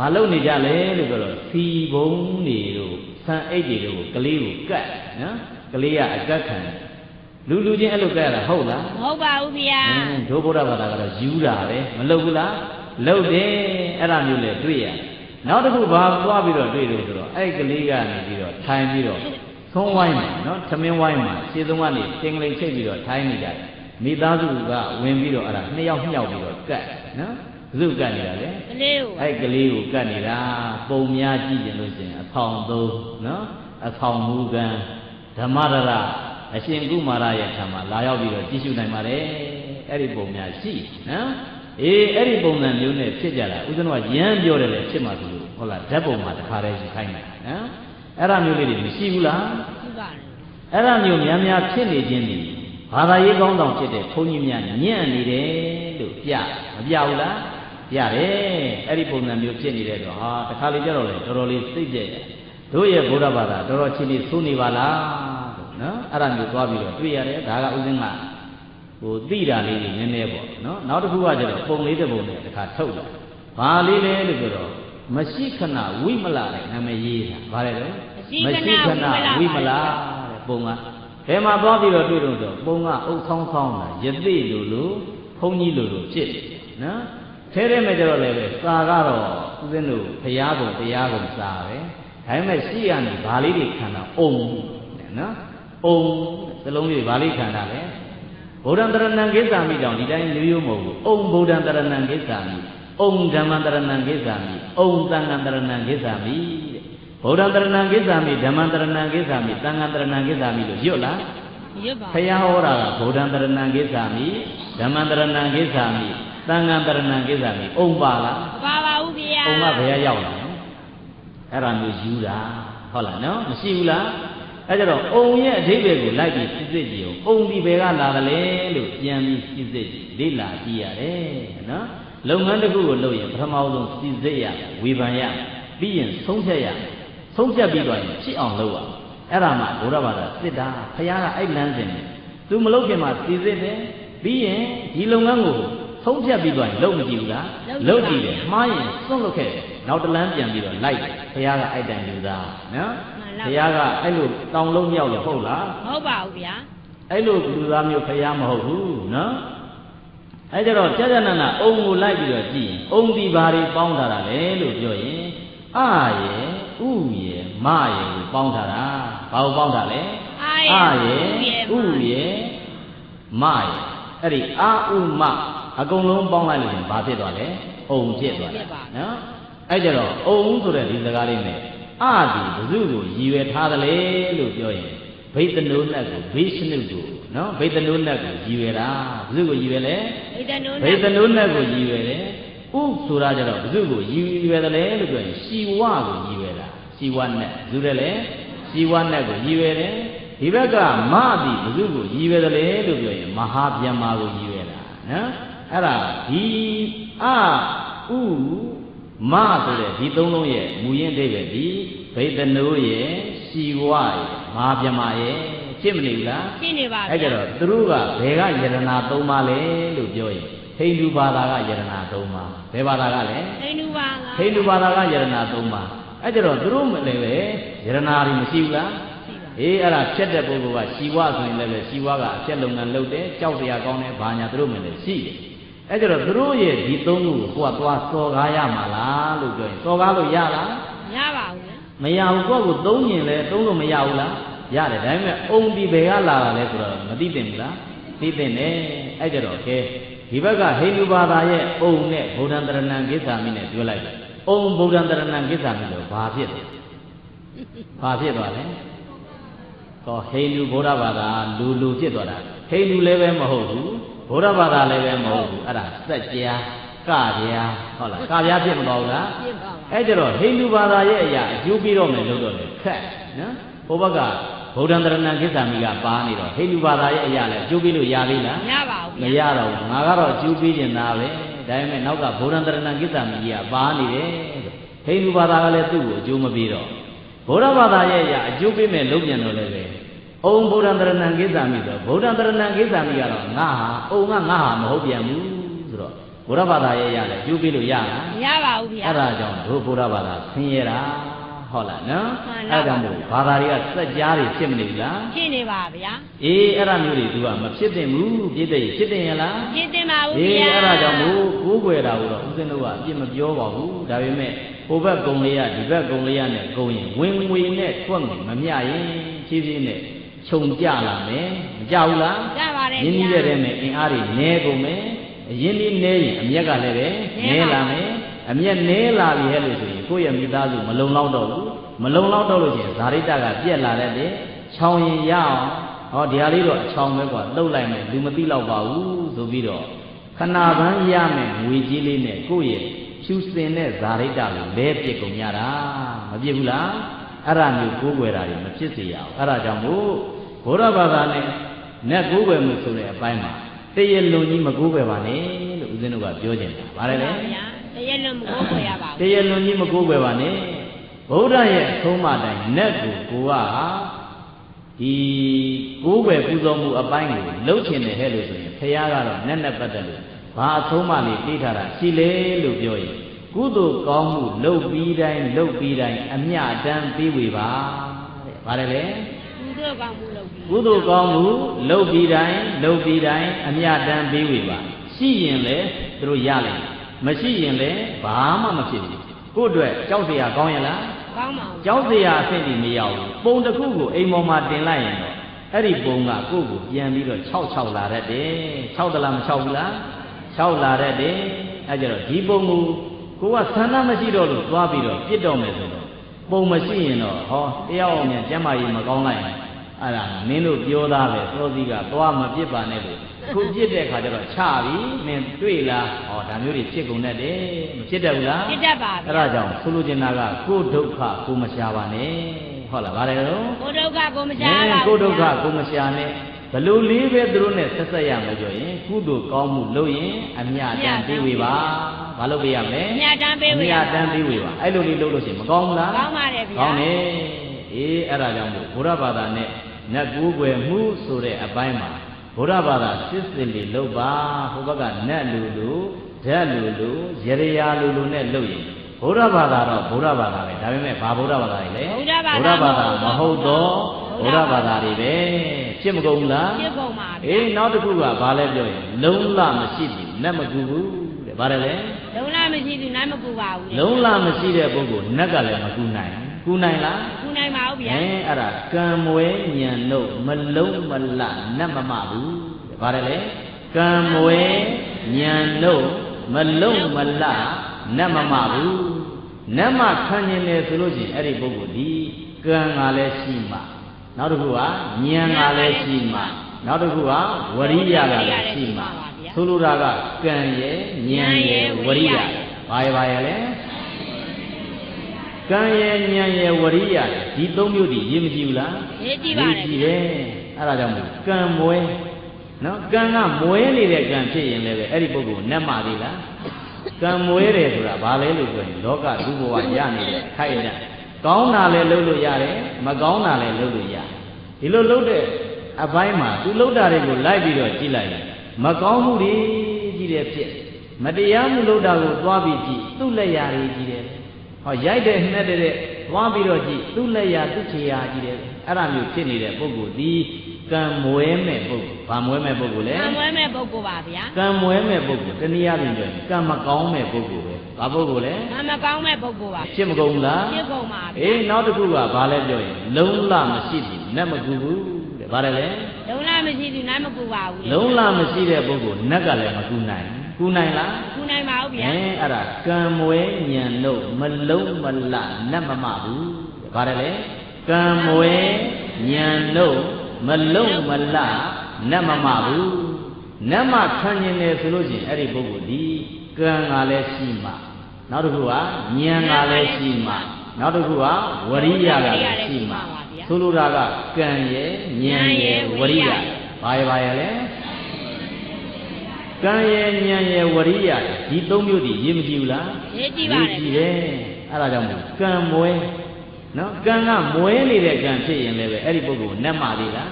ဘာလုပ်နေကြလဲလို့ပြောတော့စီဘုံနေတို့ဆန်အိတ်တွေတို့ကိုကလေးကိုကတ်နော်ကလေးကအကတ်ခံလူလူချင်းအဲ့လိုကတ်ရတာဟုတ်လားမဟုတ်ပါဘူးဗျာအင်းဒုဗုဒ္ဓဘာသာကတော့ယူတာပဲမလုပ်ဘူးလားလုပ်တယ်အဲ့ဒါမျိုးလေတွေ့ရနောက်တစ်ခုဘာသွားပြီးတော့တွေ့လို့ဆိုတော့အဲ့ကလေးကနေပြီးတော့ထိုင်ပြီးတော့သုံးဝိုင်းမှာနော်သမင်းဝိုင်းမှာခြေသုံးကနေတင်ကလေးချိတ်ပြီးတော့ထိုင်နေကြတယ်မိသားစုကဝင်ပြီးတော့အဲ့ဒါနှစ်ယောက်နှစ်ယောက်ပြီးတော့ကတ်နော် ဘု து ကတ်နေတာလေကလေးကိုအဲ့ကလေးကိုကတ်နေတာပုံများကြည့်ကြလို့ရှိရင်အဖောင်သုံးနော်အဖောင်မူကံဓမ္မရရအရှင်ကုမာရရဲ့ထံမှာလာရောက်ပြီးတော့ကြည့်ရှုနိုင်ပါတယ်အဲ့ဒီပုံများရှိနော်အေးအဲ့ဒီပုံစံမျိုးနဲ့ဖြစ်ကြတာဦးဇင်းတို့ကရမ်းပြောတယ်လေဖြစ်မှာသူလို့ဟုတ်လားဓာတ်ပုံမှာတခါတည်းယူခိုင်းတယ်နော်အဲ့ဒါမျိုးလေးတွေမရှိဘူးလားဟုတ်ပါတယ်အဲ့ဒါမျိုးများများဖြစ်နေခြင်းဒီဘာသာရေးကောင်းဆောင်ဖြစ်တဲ့ဘုန်းကြီးများညံ့နေတယ်လို့ပြမပြဘူးလား ပြတယ်အဲ့ဒီပုံစံမျိုးဖြစ်နေတဲ့တော့ဟာတခါလေကြတော့လေတော်တော်လေးစိတ်ကြက်တို့ရဲ့ဘုရားဘာသာတော်တော်ချင်းလေးသိုးနေပါလားလို့နော်အဲ့ဒါမျိုးသွားပြီးတော့တွေ့ရတယ်ဒါကဥစဉ်ကဟိုသိတာလေးတွေနည်းနည်းပေါ့နော်နောက်တစ်ခုကကျတော့ပုံလေးတစ်ပုံနဲ့တခါထုတ်လာဘာလေးလဲလို့ပြောတော့မရှိခဏဝိမလတဲ့နာမည်ရေးတာဗါတယ်လေမရှိခဏဝိမလားတဲ့ပုံကဘယ်မှာသွားပြီးတော့တွေ့တော့ဆိုပုံကအုပ်ဆောင်းဆောင်းတာယသိလိုလိုဘုန်းကြီးလိုလိုဖြစ်တယ်နော် ထဲထဲမဲ့ကြတော့လည်းပဲစာကတော့ဦးဇင်းတို့ဘုရားကုံတရားကုံစာပဲဒါပေမဲ့ရှိရနေဗာလေးတွေခံတာအုံတဲ့နော်အုံစလုံးလေးဗာလေးခံတာလေဗုဒ္ဓံတရဏံကိစ္ဆာမိတောင်ဒီတိုင်းရိုးရိုးမဟုတ်ဘူးအုံဗုဒ္ဓံတရဏံကိစ္ဆာမိအုံဓမ္မံတရဏံကိစ္ဆာမိအုံသံဃံတရဏံကိစ္ဆာမိတဲ့ဗုဒ္ဓံတရဏံကိစ္ဆာမိဓမ္မံတရဏံကိစ္ဆာမိသံဃံတရဏံကိစ္ဆာမိလို့ရွတ်လားရွတ်ပါဖယားဟောတာကဗုဒ္ဓံတရဏံကိစ္ဆာမိဓမ္မံတရဏံကိစ္ဆာမိ သံဃံတရဏံကိစ္ဆာမိအုံပါလားပါပါဘူးဗျာအုံကဘယ်ရရောက်လာလဲအဲ့ဒါမျိုးယူတာဟုတ်လားနော်မရှိဘူးလားအဲ့ကြတော့အုံရဲ့အဓိပ္ပာယ်ကိုလိုက်ပြီးစစ်စစ်ကြည့်အောင်အုံဒီဘယ်ကလာတယ်လဲလို့ပြန်ပြီးစစ်စစ်ကြည့်လေ့လာကြည့်ရတယ်နော်လုပ်ငန်းတစ်ခုကိုလုပ်ရင်ပထမဆုံးစစ်စစ်ရဝေဖန်ရပြီးရင်ဆုံးဖြတ်ရဆုံးဖြတ်ပြီးတော့ရင်ဖြစ်အောင်လုပ်ရအဲ့ဒါမှဘုရားဘာသာစစ်တာဘုရားကအဲ့လမ်းစဉ်နဲ့သူမလုပ်ခင်မှာစစ်စစ်တယ်ပြီးရင်ဒီလုပ်ငန်းကို ဆုံးဖြတ်ပြီးတော့ရင်လုပ်မကြည့်ဘူးလားလုပ်ကြည့်တယ်မှားရင်စွန့်လွတ်ခဲ့တယ်နောက်တစ်လမ်းပြန်ပြီးတော့လိုက်တယ်ဘုရားကအဲ့တိုင်လူသားနော်ဘုရားကအဲ့လိုတောင်းလုံးမြောက်ရဟုတ်လားမဟုတ်ပါဘူးဗျာအဲ့လိုလူသားမျိုးဖျားမဟုတ်ဘူးနော်အဲ့ကြတော့ကြာကြာနာနာအုံကိုလိုက်ပြီးတော့ကြည့်ရင်အုံဒီဘာတွေပေါင်းထားတာလဲလို့ပြောရင်အယေဥယေမယေကိုပေါင်းထားတာဘာကိုပေါင်းထားလဲအာအယေယေဥယေမယေအဲ့ဒီအာဥမ အကုန်လုံးပေါင်းလိုက်လို့ဘာဖြစ်သွားလဲအုံဖြစ်သွားတယ်နော်အဲ့ကြတော့အုံဆိုတဲ့ဒီစကားလေးနဲ့အသည်ဘုစုကိုရည်ရွယ်ထားတယ်လေလို့ပြောရင်ဘိတ္တနုနဲ့ကိုဘိရှနုကိုနော်ဘိတ္တနုနဲ့ကိုရည်ရွယ်တာဘုစုကိုရည်ရွယ်လေဘိတ္တနုနဲ့ကိုရည်ရွယ်တယ်ဥဆိုတာကြတော့ဘုစုကိုရည်ရွယ်တယ်လေလို့ပြောရင်ရှီဝကိုရည်ရွယ်တာရှီဝနဲ့ဘုစုတယ်လေရှီဝနဲ့ကိုရည်ရွယ်တယ်ဒီဘက်ကမသည်ဘုစုကိုရည်ရွယ်တယ်လေလို့ပြောရင်မဟာဗျမ္မာကိုရည်ရွယ်တာနော် အဲ့ဒါဒီအဥမဆိုတဲ့ဒီသုံးလုံးရဲ့မူရင်းအဓိပ္ပာယ်ဒီဘိသနုရဲ့ရှီဝရဲ့မဟာဗျမရဲ့ဖြစ်မနေဘူးလားရှင်းနေပါဗျာအဲ့ကြတော့သူတို့ကဘယ်ကယရနာ၃ပါးလဲလို့ပြောရင်ဟိန္ဒူဘာသာကယရနာ၃ပါးဘယ်ဘာသာကလဲဟိန္ဒူပါကဟိန္ဒူဘာသာကယရနာ၃ပါးအဲ့ကြတော့သူတို့လည်းပဲယရနာတွေမရှိဘူးလားရှိပါအေးအဲ့ဒါဖြတ်တဲ့ပုဂ္ဂိုလ်ကရှီဝဆိုရင်လည်းပဲရှီဝကအဖြတ်လုပ်ငန်းလုပ်တယ်ကြောက်တရားကောင်းတယ်ဘာညာသူတို့မှလည်းရှိတယ် အဲ့ကြတော့သူတို့ရဲ့ဒီသုံးခုကိုကိုကသွားစော်ကားရမှာလားလို့ပြောရင်စော်ကားလို့ရလားရပါဘူးဗျာမရဘူးကိုယ့်ကိုသုံးရင်လည်းသုံးလို့မရဘူးလားရတယ်ဒါပေမဲ့အုံဒီဘယ်ကလာတာလဲဆိုတော့မသိသင့်ဘူးလားသိသင့်တယ်အဲ့ကြတော့ကဲဒီဘက်ကဟိန္ဒူဘာသာရဲ့အုံနဲ့ဗုဒ္ဓံတရဏံကိစ္ဆာမိနဲ့ပြောလိုက်တယ်အုံဗုဒ္ဓံတရဏံကိစ္ဆာမိလို့ဘာဖြစ်လဲဘာဖြစ်သွားလဲဟောဟိန္ဒူဗုဒ္ဓဘာသာလူလူဖြစ်သွားတာဟိန္ဒူလည်းပဲမဟုတ်ဘူး ဗုဒ္ဓဘာသာလည်းပဲမဟုတ်ဘူးအဲ့ဒါစัจ जा ကဗျာဟုတ်လားကဗျာဖြစ်မသွားဘူးလားပြစ်ပါပါအဲ့ကြတော့ဟိန္ဒူဘာသာရဲ့အရာအကျိုးပြီးတော့မယ်လို့တော့လေခက်နော်ဘုဘကဗုဒ္ဓံတရဏံကိစ္ဆာမိကပါနေတော့ဟိန္ဒူဘာသာရဲ့အရာလည်းအကျိုးပြီးလို့ရပြီလားမရပါဘူးမဗျာရတော့ဘူးငါကတော့အကျိုးပြီးနေတာပဲဒါပေမဲ့နောက်ကဗုဒ္ဓံတရဏံကိစ္ဆာမိကြီးကပါနေတယ်ဟိန္ဒူဘာသာကလည်းသူ့ကိုအကျိုးမပြီးတော့ဗုဒ္ဓဘာသာရဲ့အရာအကျိုးပေးမယ်လုပ်ပြန်တော့လည်းပဲ အုံဗုဒ္ဓံတရဏံကိစ္ဆာမိဆိုဗုဒ္ဓံတရဏံကိစ္ဆာမိကတော့ငါဟာအုံကငါဟာမဟုတ်ပြန်ဘူးဆိုတော့ဘုရားဘာသာရဲ့ရတယ်ကျိုးပြီးလို့ရလားမရပါဘူးဗျာအဲ့ဒါကြောင့်တို့ဘုရားဘာသာဆင်းရဲတာဟုတ်လားနော်မှန်ပါအဲ့ဒါကြောင့်မို့ဘာသာတွေကစက်ကြားတွေဖြစ်မနေဘူးလားဖြစ်နေပါဗျာအေးအဲ့ဒါမျိုးတွေ तू ကမဖြစ်သင့်ဘူးပြည့်တဲ့ဖြစ်သင့်ရလားဖြစ်တင်ပါဘူးအေးဗျာအဲ့ဒါကြောင့်မို့ကိုးကွယ်တာကိုတော့ဦးဇင်းတို့ကအပြစ်မပြောပါဘူးဒါပေမဲ့ဟိုဘက်ကုံလေးရဒီဘက်ကုံလေးရနဲ့ကုံရင်ဝင်ငွေနဲ့ထွက်ငွေမမျှရင်ဖြည်းဖြည်းနဲ့ ခြုံကြလာမယ်မကြဘူးလားကြပါတယ်ရင်းနှီးဗျာတဲ့တဲ့နဲ့အင်အားတွေနည်းကုန်မယ်အရင်းနှီးနည်းရင်အမျက်ကလည်းပဲနည်းနည်းပါလာမယ်အမျက်နည်းလာပြီဟဲ့လို့ဆိုရင်ကိုယ့်ရဲ့မိသားစုမလုံလောက်တော့ဘူးမလုံလောက်တော့လို့ရှိရင်ဇာရိတကပြက်လာတဲ့တဲ့ချောင်ရင်ရအောင်ဟောဒီဟာလေးတော့အချောင်ပဲကွာလှုပ်လိုက်မယ်လူမသိတော့ပါဘူးဆိုပြီးတော့ခဏပန်းရမယ်ငွေကြီးလေးနဲ့ကိုယ့်ရဲ့ဖြူစင်တဲ့ဇာရိတကိုလဲပြစ်ကုန်ကြတာမပြစ်ဘူးလား အဲ့ဒါမျိုးကိုးကွယ်တာတွေမဖြစ်စေရအောင်အဲ့ဒါကြောင့်မို့ဘုရားဘာသာနဲ့နတ်ကိုးကွယ်မှုဆိုတဲ့အပိုင်းမှာတရလွန်ကြီးမကိုးကွယ်ပါနဲ့လို့ဦးဇင်းတို့ကပြောကြတယ်ဗါတယ်လေဗျာတရက်လုံးမကိုးခွေရပါတဘူးရလွန်ကြီးမကိုးကွယ်ပါနဲ့ဗုဒ္ဓရဲ့အဆုံးအမတိုင်းနတ်ကိုကိုကဒီကိုးကွယ်ပူဇော်မှုအပိုင်းကိုလှုပ်ချင်တယ်ဟဲ့လို့ဆိုရင်ဖခင်ကတော့နတ်နဲ့ပတ်သက်လို့ဘာအဆုံးအမလေးပြေးထားတာရှိလေလို့ပြောရင် ကုသိုလ်ကောင်းမှုလှုပ်ပြီးတိုင်းလှုပ်ပြီးတိုင်းအမျှတမ်းပြီးဝေပါတဲ့ဗါတယ်လေကုသိုလ်ကောင်းမှုလုပ်ပြီးကုသိုလ်ကောင်းမှုလှုပ်ပြီးတိုင်းလှုပ်ပြီးတိုင်းအမျှတမ်းပြီးဝေပါရှိရင်လေသူတို့ရလိမ့်မယ်မရှိရင်လေဘာမှမဖြစ်ဘူးကိုယ့်အတွက်ကြောက်စရာကောင်းရလားကောင်းပါဘူးကြောက်စရာအဆင့်ဒီမရောက်ဘူးပုံတစ်ခုကိုအိမ်ပေါ်မှာတင်လိုက်ရင်တော့အဲ့ဒီပုံကကိုယ့်ကိုပြန်ပြီးတော့6 6လာတတ်တယ်6တလားမ6ဘူးလား6လာတတ်တယ်အဲ့ကြတော့ဒီပုံကို ကိုကဆန္ဒမရှိတော့လို့သွားပြီးတော့ပြစ်တော့မယ်ဆိုတော့ပုံမရှိရင်တော့ဟောတယောက်အောင်မြန်ကျမ်းမာရေးမကောင်းလိုက်ရင်အဲ့ဒါမင်းတို့ပြောသားပဲသောစီကသွားမပြစ်ပါနဲ့လို့ခုပြစ်တဲ့ခါကျတော့ချပြီမင်းတွေ့လားဟောဒါမျိုးတွေဖြစ်ကုန်တတ်တယ်မဖြစ်တတ်ဘူးလားဖြစ်တတ်ပါအဲ့ဗျာဒါကြောင့်ဆိုလိုချင်တာကကိုယ်ဒုက္ခကိုမရှာပါနဲ့ဟုတ်လားဗါတယ်တော့ကိုဒုက္ခကိုမရှားပါကိုဘူးယ်ဒုက္ခကိုမရှာနဲ့ ဘလို့လေးပဲသူတို့နဲ့ဆက်ဆက်ရမယ်ပြောရင်ကုသိုလ်ကောင်းမှုလုပ်ရင်အမြတ်တမ်းပေးဝေပါဘာလုပ်ပေးရမလဲမြတ်တမ်းပေးဝေအမြတ်တမ်းပေးဝေပါအဲ့လိုလေးလုပ်လို့ရှိရင်မကောင်းဘူးလားကောင်းပါတယ်ဗျာကောင်းတယ်အေးအဲ့ဒါကြောင့်မို့ဘုရားဘာသာနဲ့နတ်ကူးွယ်မှုဆိုတဲ့အပိုင်းမှာဘုရားဘာသာစစ်စစ်လေးလုပ်ပါဟိုဘက်ကနတ်လူလူဓာတ်လူလူရရရာလူလူနဲ့လုပ်ရင်ဘုရားဘာသာတော့ဘုရားဘာသာပဲဒါပေမဲ့ဘာဘုရားဘာသာတွေလဲဗုဒ္ဓဘာသာမဟုတ်တော့ဘုရားဘာသာတွေပဲ ဖြစ်မကုန်ဘူးလားဖြစ်ကုန်ပါဗျာအေးနောက်တစ်ခုကဘာလဲပြောရင်လုံးလမရှိဘူးနတ်မကူဘူးတဲ့ဘာလဲလဲလုံးလားမရှိသူနိုင်မကူပါဘူးလေလုံးလမရှိတဲ့ပုဂ္ဂိုလ်နတ်ကလည်းမကူနိုင်ဘူးကူနိုင်လားကူနိုင်ပါဦးဗျာအဲအဲ့ဒါကံမွဲညံတို့မလုံးမလနတ်မမဘူးတဲ့ဘာလဲလဲကံမွဲညံတို့မလုံးမလနတ်မမဘူးနတ်မခံကျင်တယ်ဆိုလို့ချင်းအဲ့ဒီပုဂ္ဂိုလ်ဒီကံကလည်းရှိမှ နောက်တစ်ခုကဉာဏ်ကလည်းရှိမှနောက်တစ်ခုကဝရိယကလည်းရှိမှဆိုလိုတာကကံရဲ့ဉာဏ်ရဲ့ဝရိယဘာရဲ့ဘာရဲ့လဲကံရဲ့ဉာဏ်ရဲ့ဝရိယဒီသုံးမျိုးဒီရေးမကြည့်ဘူးလားရေးကြည့်ပါရေးလေကြည့်တယ်အဲ့ဒါကြောင့်မို့ကံမွဲနော်ကံကမွဲနေတဲ့ကံဖြစ်ရင်လည်းပဲအဲ့ဒီပုဂ္ဂိုလ်နတ်မသေးလားကံမွဲတယ်ဆိုတာဘာလဲလို့ပြောရင်လောကလူဘဝရနေတဲ့ခိုက်တဲ့ ကောင်းတာလည်းလုပ်လို့ရတယ်မကောင်းတာလည်းလုပ်လို့ရတယ်ဒီလိုလုပ်တဲ့အပိုင်းမှာသူလုပ်တာတွေကိုလိုက်ပြီးတော့ကြည့်လိုက်ရင်မကောင်းမှုတွေကြီးတယ်ဖြစ်မတရားမှုလုပ်တာကိုသွားပြီးကြည့်သူ့လက်ရာတွေကြီးတယ်ဟောရိုက်တဲ့နှက်တဲ့သွားပြီးတော့ကြည့်သူ့လက်ရာသူ့ခြေရာကြီးတယ်အဲ့ဒါမျိုးဖြစ်နေတဲ့ပုဂ္ဂိုလ်ဒီကံမွဲမဲ့ပုဂ္ဂိုလ်ဘာမွဲမဲ့ပုဂ္ဂိုလ်လဲကံမွဲမဲ့ပုဂ္ဂိုလ်ပါဗျာကံမွဲမဲ့ပုဂ္ဂိုလ်တနည်းအားဖြင့်ပြောရင်ကံမကောင်းမဲ့ပုဂ္ဂိုလ်ပဲ ဘာပုဂ္ဂိုလ်လဲကံမကောင်းမဲ့ပုဂ္ဂိုလ်ပါဖြစ်မကုန်ဘူးလားဖြစ်ကုန်ပါဗျာအေးနောက်တစ်ခုကဘာလဲပြောရင်လုံးလမရှိဘူးနတ်မကူဘူးတဲ့ဘာလဲလဲလုံးလားမရှိသူနိုင်မကူပါဘူးလေလုံးလမရှိတဲ့ပုဂ္ဂိုလ်နတ်ကလည်းမကူနိုင်ဘူးကူနိုင်လားကူနိုင်ပါဦးဗျာအဲအဲ့ဒါကံမွဲညံလို့မလုံးမလနတ်မမဘူးတဲ့ဘာလဲလဲကံမွဲညံလို့မလုံးမလနတ်မမဘူးနတ်မခံကျင်တယ်ဆိုလို့ချင်းအဲ့ဒီပုဂ္ဂိုလ်ဒီကံကလည်းရှိမှ နောက်တစ်ခုကဉာဏ်ကလည်းရှိမှနောက်တစ်ခုကဝရိယကလည်းရှိမှဆိုလိုတာကကံရဲ့ဉာဏ်ရဲ့ဝရိယဘာရဲ့ဘာရဲ့လဲကံရဲ့ဉာဏ်ရဲ့ဝရိယဒီသုံးမျိုးဒီရေးမကြည့်ဘူးလားရေးကြည့်ပါလေကြည့်တယ်အဲ့ဒါကြောင့်မို့ကံမွဲနော်ကံကမွဲနေတဲ့ကံဖြစ်ရင်လည်းပဲအဲ့ဒီပုဂ္ဂိုလ်နတ်မသေးလား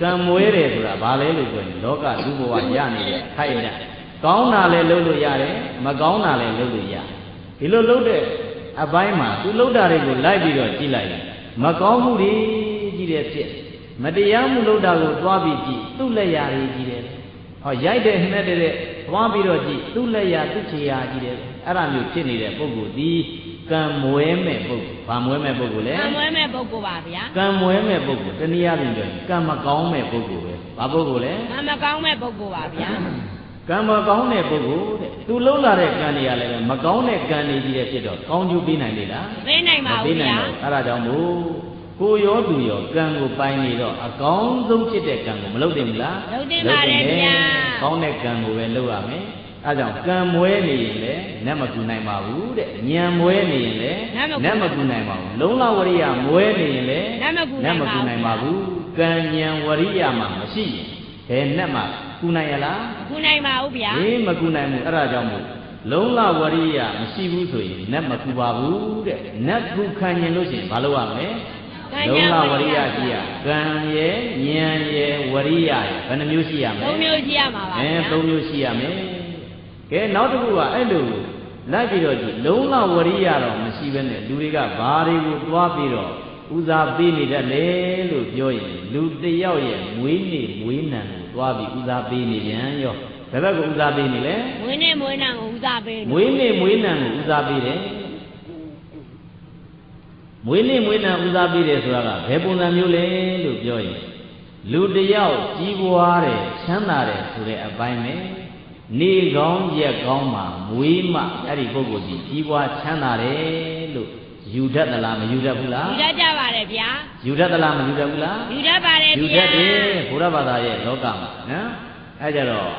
ကံမွဲတယ်ဆိုတာဘာလဲလို့ပြောရင်လောကလူဘဝရနေတဲ့ခိုက်တဲ့ ကောင်းတာလည်းလုပ်လို့ရတယ်မကောင်းတာလည်းလုပ်လို့ရတယ်ဒီလိုလုပ်တဲ့အပိုင်းမှာသူလုပ်တာတွေကိုလိုက်ပြီးတော့ကြည့်လိုက်ရင်မကောင်းမှုတွေကြီးတယ်ဖြစ်မတရားမှုလုပ်တာကိုသွားပြီးကြည့်သူ့လက်ရာတွေကြီးတယ်ဟောရိုက်တဲ့နှက်တဲ့သွားပြီးတော့ကြည့်သူ့လက်ရာသူ့ခြေရာကြီးတယ်အဲ့ဒါမျိုးဖြစ်နေတဲ့ပုဂ္ဂိုလ်ဒီကံမွဲမဲ့ပုဂ္ဂိုလ်ဘာမွဲမဲ့ပုဂ္ဂိုလ်လဲကံမွဲမဲ့ပုဂ္ဂိုလ်ပါဗျာကံမွဲမဲ့ပုဂ္ဂိုလ်တနည်းအားဖြင့်ပြောရင်ကံမကောင်းမဲ့ပုဂ္ဂိုလ်ပဲဘာပုဂ္ဂိုလ်လဲကံမကောင်းမဲ့ပုဂ္ဂိုလ်ပါဗျာ ကံမကောင်းတဲ့ပုဂ္ဂိုလ်တဲ့သူလှုပ်လာတဲ့ကံတွေကလည်းပဲမကောင်းတဲ့ကံတွေကြီးတဲ့ဖြစ်တော့ကောင်းကျိုးပေးနိုင်လေလားသိနိုင်ပါမဘူးပေးနိုင်ဗျာတော့အဲ့ဒါကြောင့်မို့ကိုရောသူရောကံကိုပိုင်နေတော့အကောင်းဆုံးဖြစ်တဲ့ကံကိုမလုပ်တင်ဘူးလားလုပ်တင်ပါတယ်ဗျာကောင်းတဲ့ကံကိုပဲလုပ်ရမယ်အဲဒါကြောင့်ကံမွဲနေရင်လည်းနတ်မကူနိုင်ပါဘူးတဲ့ဉာဏ်မွဲနေရင်လည်းနတ်မကူနိုင်ပါဘူးလုံးလဝရိယမွဲနေရင်လည်းနတ်မကူနနိုတ်င်မပါကူဘူးနိုင်ပါဘူးကံဉာဏ်ဝရိယမှာမရှိရင်ဘယ်နတ်မှ ကူနိုင်ရလားကူနိုင်ပါဘူးဗျာဟေးမကူနိုင်ဘူးအဲ့ဒါကြောင့်မို့လုံးလဝရိယမရှိဘူးဆိုရင်နတ်မကူပါဘူးတဲ့နတ်ကူခံရင်လို့ရှိရင်ဘာလုပ်ရမလဲလုံးလဝရိယရှိရကံရဲ့ဉာဏ်ရဲ့ဝရိယရဲ့ဘယ်နှမျိုးရှိရမလဲသုံးမျိုးကြည့်ရမှာပါအဲဗျာသုံးမျိုးရှိရမယ်ကဲနောက်တစ်ခုကအဲ့လိုလိုက်ပြီးတော့ကြည့်လုံးလဝရိယတော့မရှိဘဲနဲ့လူတွေကဘာတွေကိုသွားပြီးတော့ဦးစားပေးနေတတ်လဲလို့ပြောရင်လူတစ်ယောက်ရဲ့မွေးနေ့မွေးနံကို သွားပြီးဦးစားပေးနေပြန်ရောဘယ်ဘက်ကဦးစားပေးနေလဲမွေးနေ့မွေးနံကိုဦးစားပေးမွေးနေ့မွေးနံကိုဦးစားပေးတယ်မွေးနေ့မွေးနံဦးစားပေးတယ်ဆိုတာကဘယ်ပုံစံမျိုးလဲလို့ပြောရင်လူတစ်ယောက်ကြီးပွားတယ်ချမ်းသာတယ်ဆိုတဲ့အပိုင်းပဲနေကောင်းရက်ကောင်းမှာမွေးမှအဲ့ဒီပုဂ္ဂိုလ်ကြီးကြီးပွားချမ်းသာတယ်လို့ ယူတတ်သလားမယူတတ်ဘူးလားယူတတ်ကြပါတယ်ဗျာယူတတ်သလားမယူတတ်ဘူးလားယူတတ်ပါတယ်ယူဗျာတတ်တယ်ဘုရားဘာသာရဲ့လောကမှာနော်အဲကြတော့